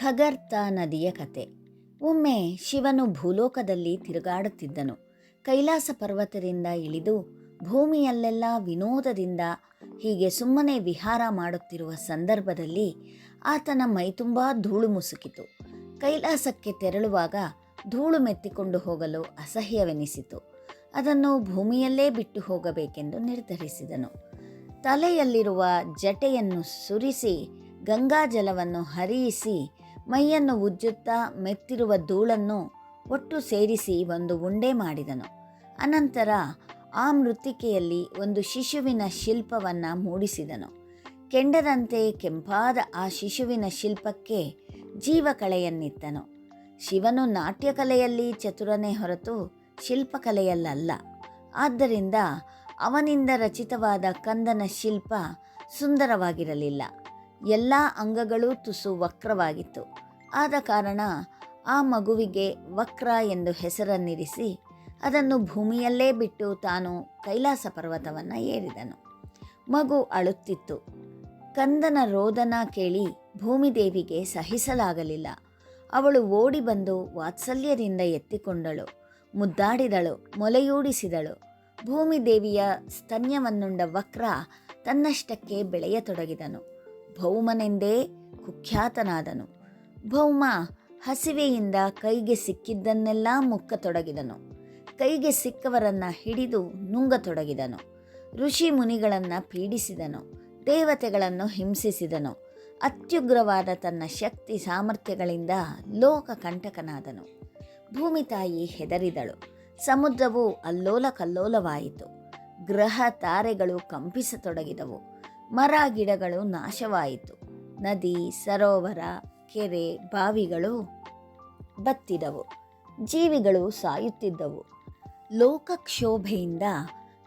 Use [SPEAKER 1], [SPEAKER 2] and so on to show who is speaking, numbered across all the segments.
[SPEAKER 1] ಖಗರ್ತ ನದಿಯ ಕತೆ. ಒಮ್ಮೆ ಶಿವನು ಭೂಲೋಕದಲ್ಲಿ ತಿರುಗಾಡುತ್ತಿದ್ದನು. ಕೈಲಾಸ ಪರ್ವತದಿಂದ ಇಳಿದು ಭೂಮಿಯಲ್ಲೆಲ್ಲ ವಿನೋದದಿಂದ ಹೀಗೆ ಸುಮ್ಮನೆ ವಿಹಾರ ಮಾಡುತ್ತಿರುವ ಸಂದರ್ಭದಲ್ಲಿ ಆತನ ಮೈತುಂಬಾ ಧೂಳು ಮುಸುಕಿತು. ಕೈಲಾಸಕ್ಕೆ ತೆರಳುವಾಗ ಧೂಳು ಮೆತ್ತಿಕೊಂಡು ಹೋಗಲು ಅಸಹ್ಯವೆನಿಸಿತು. ಅದನ್ನು ಭೂಮಿಯಲ್ಲೇ ಬಿಟ್ಟು ಹೋಗಬೇಕೆಂದು ನಿರ್ಧರಿಸಿದನು. ತಲೆಯಲ್ಲಿರುವ ಜಟೆಯನ್ನು ಸುರಿಸಿ ಗಂಗಾಜಲವನ್ನು ಹರಿಯಿಸಿ ಮೈಯನ್ನು ಉಜ್ಜುತ್ತಾ ಮೆತ್ತಿರುವ ಧೂಳನ್ನು ಒಟ್ಟು ಸೇರಿಸಿ ಒಂದು ಉಂಡೆ ಮಾಡಿದನು. ಅನಂತರ ಆ ಮೃತ್ತಿಕೆಯಲ್ಲಿ ಒಂದು ಶಿಶುವಿನ ಶಿಲ್ಪವನ್ನು ಮೂಡಿಸಿದನು. ಕೆಂಡದಂತೆ ಕೆಂಪಾದ ಆ ಶಿಶುವಿನ ಶಿಲ್ಪಕ್ಕೆ ಜೀವಕಲೆಯನ್ನಿತ್ತನು ಶಿವನು ನಾಟ್ಯಕಲೆಯಲ್ಲಿ ಚತುರನೇ ಹೊರತು ಶಿಲ್ಪಕಲೆಯಲ್ಲ ಆದ್ದರಿಂದ ಅವನಿಂದ ರಚಿತವಾದ ಕಂದನ ಶಿಲ್ಪ ಸುಂದರವಾಗಿರಲಿಲ್ಲ. ಎಲ್ಲ ಅಂಗಗಳೂ ತುಸು ವಕ್ರವಾಗಿತ್ತು. ಆದ ಕಾರಣ ಆ ಮಗುವಿಗೆ ವಕ್ರ ಎಂದು ಹೆಸರನ್ನಿರಿಸಿ ಅದನ್ನು ಭೂಮಿಯಲ್ಲೇ ಬಿಟ್ಟು ತಾನು ಕೈಲಾಸ ಪರ್ವತವನ್ನು ಏರಿದನು. ಮಗು ಅಳುತ್ತಿತ್ತು. ಕಂದನ ರೋದನ ಕೇಳಿ ಭೂಮಿದೇವಿಗೆ ಸಹಿಸಲಾಗಲಿಲ್ಲ. ಅವಳು ಓಡಿ ಬಂದು ವಾತ್ಸಲ್ಯದಿಂದ ಎತ್ತಿಕೊಂಡಳು. ಮುದ್ದಾಡಿದಳು, ಮೊಲೆಯೂಡಿಸಿದಳು. ಭೂಮಿದೇವಿಯ ಸ್ತನ್ಯವನ್ನುಂಡ ವಕ್ರ ತನ್ನಷ್ಟಕ್ಕೆ ಬೆಳೆಯತೊಡಗಿದನು. ಭೌಮನೆಂದೇ ಕುಖ್ಯಾತನಾದನು. ಭೌಮ ಹಸಿವೆಯಿಂದ ಕೈಗೆ ಸಿಕ್ಕಿದ್ದನ್ನೆಲ್ಲ ಮುಕ್ಕತೊಡಗಿದನು. ಕೈಗೆ ಸಿಕ್ಕವರನ್ನ ಹಿಡಿದು ನುಂಗತೊಡಗಿದನು. ಋಷಿ ಮುನಿಗಳನ್ನು ಪೀಡಿಸಿದನು. ದೇವತೆಗಳನ್ನು ಹಿಂಸಿಸಿದನು. ಅತ್ಯುಗ್ರವಾದ ತನ್ನ ಶಕ್ತಿ ಸಾಮರ್ಥ್ಯಗಳಿಂದ ಲೋಕ ಕಂಟಕನಾದನು. ಭೂಮಿ ತಾಯಿ ಹೆದರಿದಳು. ಸಮುದ್ರವು ಅಲ್ಲೋಲ ಕಲ್ಲೋಲವಾಯಿತು ಗ್ರಹ ತಾರೆಗಳು ಕಂಪಿಸತೊಡಗಿದವು. ಮರ ಗಿಡಗಳು ನಾಶವಾಯಿತು. ನದಿ, ಸರೋವರ, ಕೆರೆ, ಬಾವಿಗಳು ಬತ್ತಿದವು. ಜೀವಿಗಳು ಸಾಯುತ್ತಿದ್ದವು. ಲೋಕಕ್ಷೋಭೆಯಿಂದ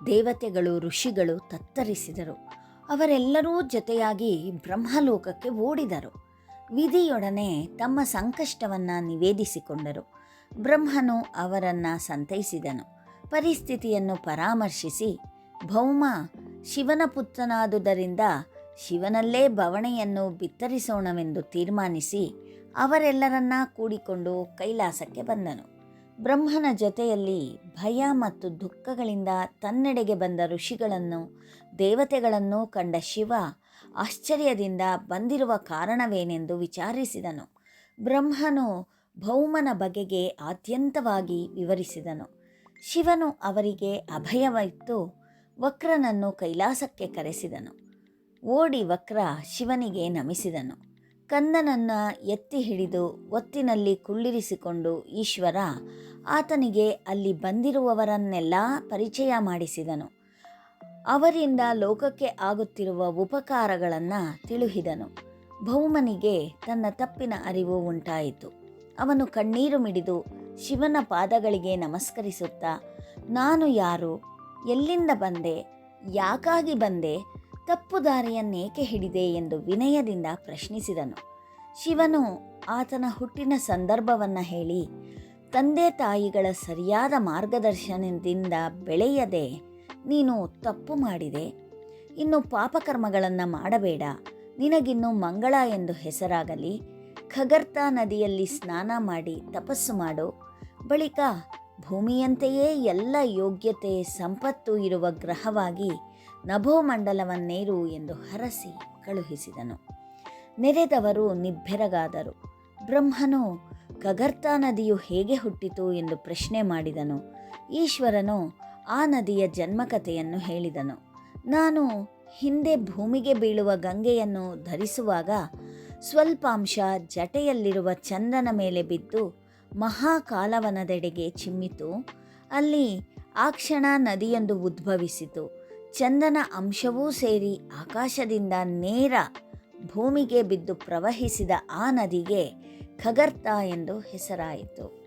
[SPEAKER 1] ದೇವತೆಗಳು, ಋಷಿಗಳು ತತ್ತರಿಸಿದರು. ಅವರೆಲ್ಲರೂ ಜೊತೆಯಾಗಿ ಬ್ರಹ್ಮಲೋಕಕ್ಕೆ ಓಡಿದರು. ವಿಧಿಯೊಡನೆ ತಮ್ಮ ಸಂಕಷ್ಟವನ್ನು ನಿವೇದಿಸಿಕೊಂಡರು. ಬ್ರಹ್ಮನು ಅವರನ್ನು ಸಂತೈಸಿದನು. ಪರಿಸ್ಥಿತಿಯನ್ನು ಪರಾಮರ್ಶಿಸಿ, ಭೌಮ ಶಿವನ ಪುತ್ರನಾದುದರಿಂದ ಶಿವನಲ್ಲೇ ಬವಣೆಯನ್ನು ಬಿತ್ತರಿಸೋಣವೆಂದು ತೀರ್ಮಾನಿಸಿ ಅವರೆಲ್ಲರನ್ನ ಕೂಡಿಕೊಂಡು ಕೈಲಾಸಕ್ಕೆ ಬಂದನು. ಬ್ರಹ್ಮನ ಜೊತೆಯಲ್ಲಿ ಭಯ ಮತ್ತು ದುಃಖಗಳಿಂದ ತನ್ನೆಡೆಗೆ ಬಂದ ಋಷಿಗಳನ್ನು, ದೇವತೆಗಳನ್ನು ಕಂಡ ಶಿವ ಆಶ್ಚರ್ಯದಿಂದ ಬಂದಿರುವ ಕಾರಣವೇನೆಂದು ವಿಚಾರಿಸಿದನು. ಬ್ರಹ್ಮನು ಭೌಮನ ಬಗೆಗೆ ಆದ್ಯಂತವಾಗಿ ವಿವರಿಸಿದನು. ಶಿವನು ಅವರಿಗೆ ಅಭಯವಿತ್ತು. ವಕ್ರನನ್ನು ಕೈಲಾಸಕ್ಕೆ ಕರೆಸಿದನು. ಓಡಿ ವಕ್ರ ಶಿವನಿಗೆ ನಮಿಸಿದನು. ಕಂದನನ್ನು ಎತ್ತಿ ಹಿಡಿದು ಒತ್ತಿನಲ್ಲಿ ಕುಳ್ಳಿರಿಸಿಕೊಂಡು ಈಶ್ವರ ಆತನಿಗೆ ಅಲ್ಲಿ ಬಂದಿರುವವರನ್ನೆಲ್ಲ ಪರಿಚಯ ಮಾಡಿಸಿದನು. ಅವರಿಂದ ಲೋಕಕ್ಕೆ ಆಗುತ್ತಿರುವ ಉಪಕಾರಗಳನ್ನು ತಿಳುಹಿದನು. ಭೌಮನಿಗೆ ತನ್ನ ತಪ್ಪಿನ ಅರಿವು ಉಂಟಾಯಿತು. ಅವನು ಕಣ್ಣೀರು ಮಿಡಿದು ಶಿವನ ಪಾದಗಳಿಗೆ ನಮಸ್ಕರಿಸುತ್ತಾ, ನಾನು ಯಾರು? ಎಲ್ಲಿಂದ ಬಂದೆ, ಯಾಕಾಗಿ ಬಂದೆ, ತಪ್ಪು ದಾರಿಯನ್ನೇಕೆ ಹಿಡಿದೆ ಎಂದು ವಿನಯದಿಂದ ಪ್ರಶ್ನಿಸಿದನು. ಶಿವನು ಆತನ ಹುಟ್ಟಿನ ಸಂದರ್ಭವನ್ನು ಹೇಳಿ, ತಂದೆ ತಾಯಿಗಳ ಸರಿಯಾದ ಮಾರ್ಗದರ್ಶನದಿಂದ ಬೆಳೆಯದೆ ನೀನು ತಪ್ಪು ಮಾಡಿದೆ. ಇನ್ನು ಪಾಪಕರ್ಮಗಳನ್ನು ಮಾಡಬೇಡ. ನಿನಗಿನ್ನು ಮಂಗಳ ಎಂದು ಹೆಸರಾಗಲಿ. ಖಗರ್ತಾ ನದಿಯಲ್ಲಿ ಸ್ನಾನ ಮಾಡಿ ತಪಸ್ಸು ಮಾಡು. ಬಳಿಕ ಭೂಮಿಯಂತೆಯೇ ಎಲ್ಲ ಯೋಗ್ಯತೆ ಸಂಪತ್ತು ಇರುವ ಗ್ರಹವಾಗಿ ನಭೋಮಂಡಲವನ್ನೇರು ಎಂದು ಹರಸಿ ಕಳುಹಿಸಿದನು. ನೆರೆದವರು ನಿಬ್ಬೆರಗಾದರು. ಬ್ರಹ್ಮನು, ಕಗರ್ತಾ ನದಿಯು ಹೇಗೆ ಹುಟ್ಟಿತು? ಎಂದು ಪ್ರಶ್ನೆ ಮಾಡಿದನು. ಈಶ್ವರನು ಆ ನದಿಯ ಜನ್ಮಕಥೆಯನ್ನು ಹೇಳಿದನು. ನಾನು ಹಿಂದೆ ಭೂಮಿಗೆ ಬೀಳುವ ಗಂಗೆಯನ್ನು ಧರಿಸುವಾಗ ಸ್ವಲ್ಪಾಂಶ ಜಟೆಯಲ್ಲಿರುವ ಚಂದನ ಮೇಲೆ ಬಿದ್ದು ಮಹಾಕಾಲವನದೆಡೆಗೆ ಚಿಮ್ಮಿತು. ಅಲ್ಲಿ ಆ ಕ್ಷಣ ನದಿಯೊಂದು ಉದ್ಭವಿಸಿತು. ಚಂದನ ಅಂಶವೂ ಸೇರಿ ಆಕಾಶದಿಂದ ನೇರ ಭೂಮಿಗೆ ಬಿದ್ದು ಪ್ರವಹಿಸಿದ ಆ ನದಿಗೆ ಖಗರ್ತ ಎಂದು ಹೆಸರಾಯಿತು.